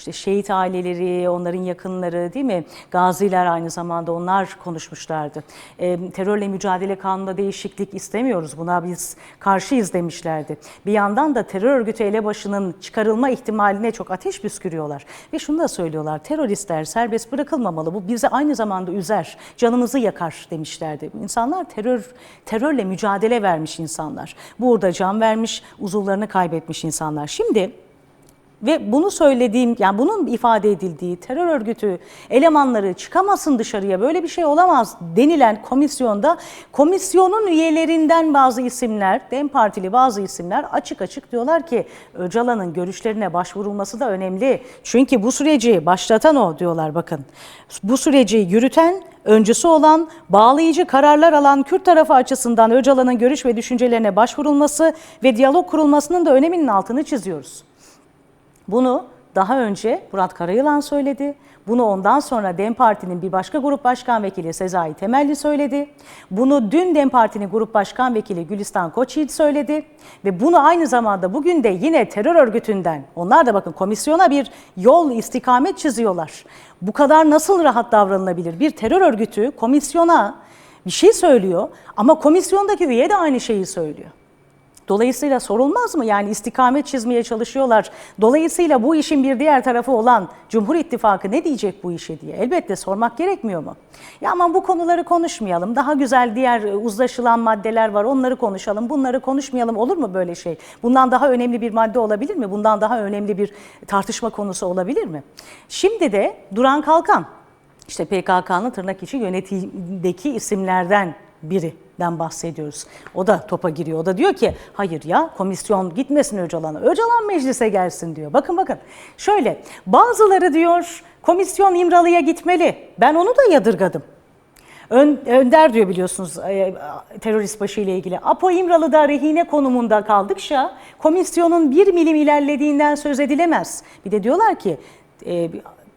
İşte şehit aileleri, onların yakınları değil mi? Gaziler aynı zamanda onlar konuşmuşlardı. E, terörle mücadele kanununda değişiklik istemiyoruz. Buna biz karşıyız demişlerdi. Bir yandan da terör örgütü elebaşının çıkarılma ihtimaline çok ateş püskürüyorlar. Ve şunu da söylüyorlar. Teröristler serbest bırakılmamalı. Bu bizi aynı zamanda üzer, canımızı yakar demişlerdi. İnsanlar terör terörle mücadele vermiş insanlar. Burada can vermiş, uzuvlarını kaybetmiş insanlar. Şimdi ve bunu söylediğim, yani bunun ifade edildiği terör örgütü elemanları çıkamasın dışarıya böyle bir şey olamaz denilen komisyonda komisyonun üyelerinden bazı isimler, DEM Partili bazı isimler açık açık diyorlar ki Öcalan'ın görüşlerine başvurulması da önemli. Çünkü bu süreci başlatan o diyorlar bakın. Bu süreci yürüten öncüsü olan, bağlayıcı kararlar alan Kürt tarafı açısından Öcalan'ın görüş ve düşüncelerine başvurulması ve diyalog kurulmasının da öneminin altını çiziyoruz. Bunu daha önce Murat Karayılan söyledi. Bunu ondan sonra DEM Parti'nin bir başka grup başkan vekili Sezai Temelli söyledi. Bunu dün DEM Parti'nin grup başkan vekili Gülistan Koçyiğit söyledi. Ve bunu aynı zamanda bugün de yine terör örgütünden, onlar da bakın komisyona bir yol istikamet çiziyorlar. Bu kadar nasıl rahat davranılabilir? Bir terör örgütü komisyona bir şey söylüyor ama komisyondaki üye de aynı şeyi söylüyor. Dolayısıyla sorulmaz mı? Yani istikamet çizmeye çalışıyorlar. Dolayısıyla bu işin bir diğer tarafı olan Cumhur İttifakı ne diyecek bu işe diye elbette sormak gerekmiyor mu? Ya aman bu konuları konuşmayalım. Daha güzel diğer e, uzlaşılan maddeler var. Onları konuşalım. Bunları konuşmayalım. Olur mu böyle şey? Bundan daha önemli bir madde olabilir mi? Bundan daha önemli bir tartışma konusu olabilir mi? Şimdi de Duran Kalkan işte PKK'nın tırnak içi yönetimdeki isimlerden birinden bahsediyoruz. O da topa giriyor. O da diyor ki hayır ya komisyon gitmesin Öcalan'a. Öcalan meclise gelsin diyor. Bakın bakın şöyle bazıları diyor komisyon İmralı'ya gitmeli. Ben onu da yadırgadım. Ön, Önder diyor biliyorsunuz e, terörist başı ile ilgili. Apo İmralı'da rehine konumunda kaldıkça komisyonun bir milim ilerlediğinden söz edilemez. Bir de diyorlar ki e,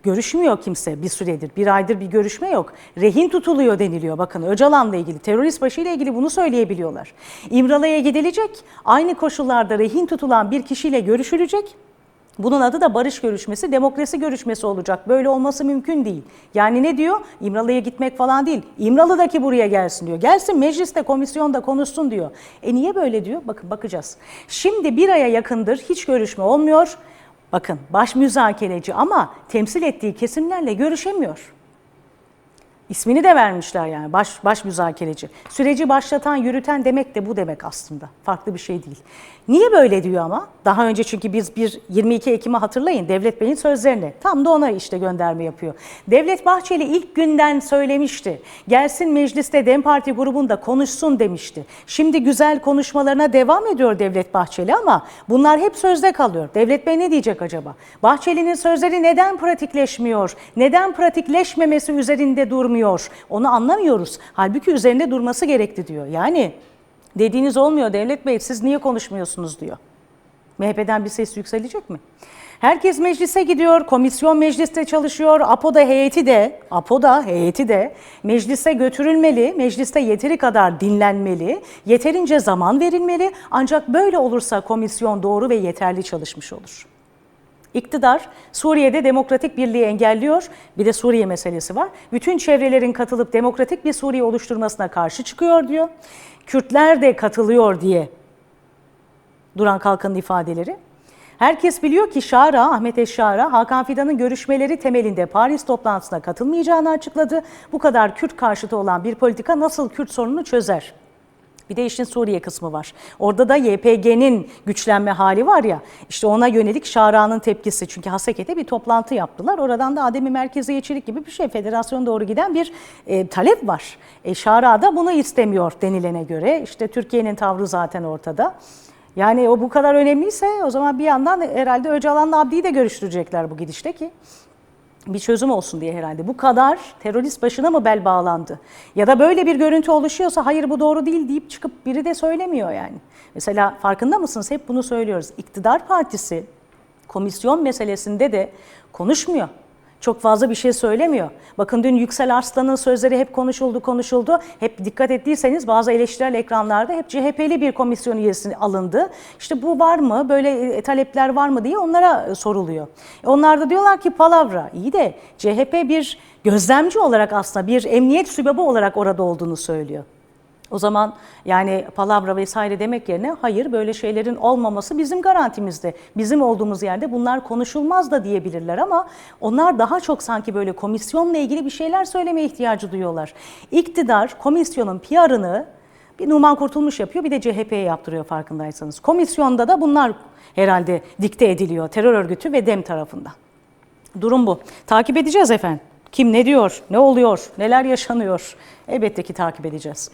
görüşmüyor kimse bir süredir. Bir aydır bir görüşme yok. Rehin tutuluyor deniliyor. Bakın Öcalan'la ilgili, terörist başı ile ilgili bunu söyleyebiliyorlar. İmralı'ya gidilecek. Aynı koşullarda rehin tutulan bir kişiyle görüşülecek. Bunun adı da barış görüşmesi, demokrasi görüşmesi olacak. Böyle olması mümkün değil. Yani ne diyor? İmralı'ya gitmek falan değil. İmralı'daki buraya gelsin diyor. Gelsin mecliste, komisyonda konuşsun diyor. E niye böyle diyor? Bakın bakacağız. Şimdi bir aya yakındır hiç görüşme olmuyor. Bakın baş müzakereci ama temsil ettiği kesimlerle görüşemiyor. İsmini de vermişler yani baş, baş müzakereci. Süreci başlatan, yürüten demek de bu demek aslında. Farklı bir şey değil. Niye böyle diyor ama? Daha önce çünkü biz bir 22 Ekim'i hatırlayın Devlet Bey'in sözlerini. Tam da ona işte gönderme yapıyor. Devlet Bahçeli ilk günden söylemişti. Gelsin mecliste DEM Parti grubunda konuşsun demişti. Şimdi güzel konuşmalarına devam ediyor Devlet Bahçeli ama bunlar hep sözde kalıyor. Devlet Bey ne diyecek acaba? Bahçeli'nin sözleri neden pratikleşmiyor? Neden pratikleşmemesi üzerinde durmuyor? Onu anlamıyoruz. Halbuki üzerinde durması gerekti diyor. Yani Dediğiniz olmuyor Devlet Bey siz niye konuşmuyorsunuz diyor. MHP'den bir ses yükselecek mi? Herkes meclise gidiyor, komisyon mecliste çalışıyor, APO'da heyeti de, APO'da heyeti de meclise götürülmeli, mecliste yeteri kadar dinlenmeli, yeterince zaman verilmeli. Ancak böyle olursa komisyon doğru ve yeterli çalışmış olur. İktidar Suriye'de demokratik birliği engelliyor. Bir de Suriye meselesi var. Bütün çevrelerin katılıp demokratik bir Suriye oluşturmasına karşı çıkıyor diyor. Kürtler de katılıyor diye Duran Kalkan'ın ifadeleri. Herkes biliyor ki Şara, Ahmet Eşşara, Hakan Fidan'ın görüşmeleri temelinde Paris toplantısına katılmayacağını açıkladı. Bu kadar Kürt karşıtı olan bir politika nasıl Kürt sorununu çözer? Bir de işin Suriye kısmı var. Orada da YPG'nin güçlenme hali var ya, işte ona yönelik Şara'nın tepkisi. Çünkü Haseket'e bir toplantı yaptılar. Oradan da Ademi Merkeziyetçilik gibi bir şey, federasyon doğru giden bir e, talep var. E, Şara da bunu istemiyor denilene göre. İşte Türkiye'nin tavrı zaten ortada. Yani o bu kadar önemliyse o zaman bir yandan herhalde Öcalan'la Abdi'yi de görüştürecekler bu gidişte ki bir çözüm olsun diye herhalde. Bu kadar terörist başına mı bel bağlandı? Ya da böyle bir görüntü oluşuyorsa hayır bu doğru değil deyip çıkıp biri de söylemiyor yani. Mesela farkında mısınız? Hep bunu söylüyoruz. İktidar partisi komisyon meselesinde de konuşmuyor. Çok fazla bir şey söylemiyor. Bakın dün Yüksel Arslan'ın sözleri hep konuşuldu konuşuldu. Hep dikkat ettiyseniz bazı eleştirel ekranlarda hep CHP'li bir komisyon üyesi alındı. İşte bu var mı böyle e, talepler var mı diye onlara e, soruluyor. Onlar da diyorlar ki palavra iyi de CHP bir gözlemci olarak aslında bir emniyet sübabı olarak orada olduğunu söylüyor. O zaman yani palavra vesaire demek yerine hayır böyle şeylerin olmaması bizim garantimizde. Bizim olduğumuz yerde bunlar konuşulmaz da diyebilirler ama onlar daha çok sanki böyle komisyonla ilgili bir şeyler söyleme ihtiyacı duyuyorlar. İktidar komisyonun PR'ını bir Numan Kurtulmuş yapıyor bir de CHP'ye yaptırıyor farkındaysanız. Komisyonda da bunlar herhalde dikte ediliyor terör örgütü ve DEM tarafından. Durum bu. Takip edeceğiz efendim. Kim ne diyor, ne oluyor, neler yaşanıyor? Elbette ki takip edeceğiz.